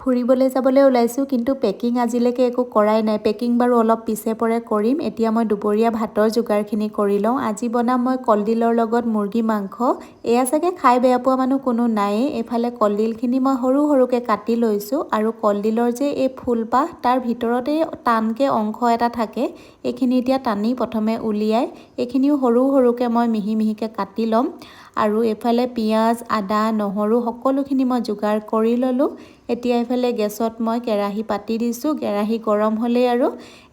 ফুৰিবলৈ যাবলৈ ওলাইছোঁ কিন্তু পেকিং আজিলৈকে একো কৰাই নাই। পেকিং বাৰু অলপ পিছে পৰে কৰিম। এতিয়া মই দুপৰীয়া ভাতৰ যোগাৰখিনি কৰি লওঁ। আজি বনাম মই কলডিলৰ লগত মুৰ্গী মাংস। এয়া চাগে খাই বেয়া পোৱা মানুহ কোনো নায়েই। এইফালে কলডিলখিনি মই সৰু সৰুকৈ কাটি লৈছোঁ আৰু কলডিলৰ যে এই ফুলপাহ তাৰ ভিতৰতে টানকৈ অংশ এটা থাকে। এইখিনি এতিয়া টানি প্ৰথমে উলিয়াই এইখিনিও সৰু সৰুকৈ মই মিহি মিহিকৈ কাটি ল'ম। আৰু এইফালে পিঁয়াজ আদা নহৰু সকলোখিনি মই যোগাৰ কৰি ল'লোঁ। এতিয়া এইফালে গেছত মই কেৰাহী পাতি দিছোঁ। কেৰাহী গৰম হ'লেই আৰু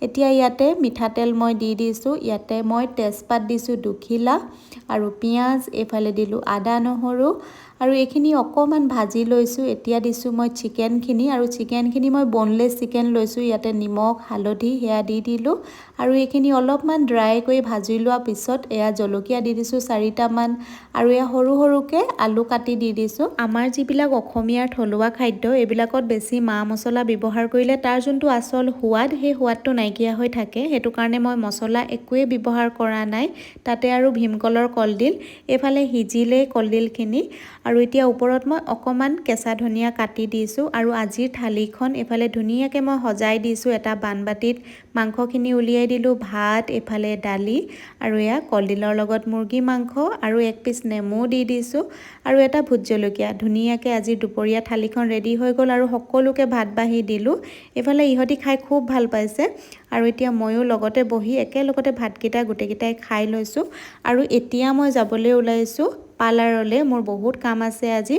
এতিয়া ইয়াতে মিঠাতেল মই দি দিছোঁ। ইয়াতে মই তেজপাত দিছোঁ দুখিলা আৰু পিঁয়াজ এইফালে দিলোঁ আদা নহৰু আৰু এইখিনি অকণমান ভাজি লৈছোঁ। এতিয়া দিছোঁ মই চিকেনখিনি আৰু চিকেনখিনি মই বনলেছ চিকেন লৈছোঁ। ইয়াতে নিমখ হালধি সেয়া দি দিলোঁ আৰু এইখিনি অলপমান ড্ৰাই কৰি ভাজি লোৱাৰ পিছত এয়া জলকীয়া দি দিছোঁ চাৰিটামান আৰু এয়া সৰু সৰুকৈ আলু কাটি দি দিছোঁ। আমাৰ যিবিলাক অসমীয়াৰ থলুৱা খাদ্য এইবিলাকত বেছি মা মছলা ব্যৱহাৰ কৰিলে তাৰ যোনটো আচল সোৱাদ সেই সোৱাদটো নাইকিয়া হৈ থাকে। সেইটো কাৰণে মই মছলা একোৱেই ব্যৱহাৰ কৰা নাই। তাতে আৰু ভীমকলৰ কলডিল এইফালে সিজিলেই কলডিলখিনি। আৰু এতিয়া ওপৰত মই অকণমান কেঁচা ধনিয়া কাটি দিছোঁ আৰু আজিৰ থালিখন এইফালে ধুনীয়াকৈ মই সজাই দিছোঁ এটা বানবাতিত মাংসখিনি উলিয়াই দিলোঁ ভাত এইফালে দালি আৰু এয়া কলডিলৰ লগত মুৰ্গী মাংস আৰু এক পিচ নেমু দি দিছোঁ আৰু এটা ভোট জলকীয়া। ধুনীয়াকৈ আজি দুপৰীয়া থালিখন ৰেডি হৈ গ'ল আৰু সকলোকে ভাত বাঢ়ি দিলোঁ। এইফালে ইহঁতি খাই খুব ভাল পাইছে আৰু এতিয়া ময়ো লগতে বহি একেলগতে ভাতকেইটা গোটেইকেইটাই খাই লৈছোঁ আৰু এতিয়া মই যাবলৈ ওলাইছোঁ পাৰ্লাৰলৈ। মোৰ বহুত কাম আছে আজি।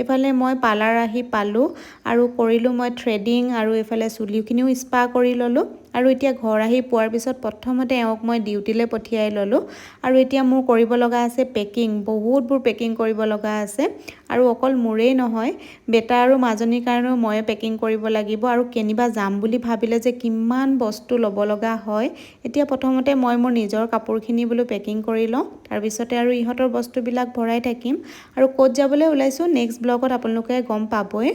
এইফালে মই পাৰ্লাৰ আহি পালোঁ আৰু কৰিলোঁ মই থ্ৰেডিং আৰু এইফালে চুলিখিনিও স্পা কৰি ল'লোঁ। আৰু এতিয়া ঘৰ আহি পোৱাৰ পিছত প্ৰথমতে এওঁক মই ডিউটিলৈ পঠিয়াই ল'লোঁ। আৰু এতিয়া মোৰ কৰিব লগা আছে পেকিং বহুতবোৰ পেকিং কৰিব লগা আছে। আৰু অকল মোৰেই নহয় বেটা আৰু মাজনীৰ কাৰণেও ময়ে পেকিং কৰিব লাগিব আৰু কেনিবা যাম বুলি ভাবিলে যে কিমান বস্তু ল'ব লগা হয়। এতিয়া প্ৰথমতে মই মোৰ নিজৰ কাপোৰখিনি বোলো পেকিং কৰি লওঁ তাৰপিছতে আৰু ইহঁতৰ বস্তুবিলাক ভৰাই থাকিম। আৰু ক'ত যাবলৈ ওলাইছোঁ নেক্সট ব্লগত আপোনালোকে গম পাবই।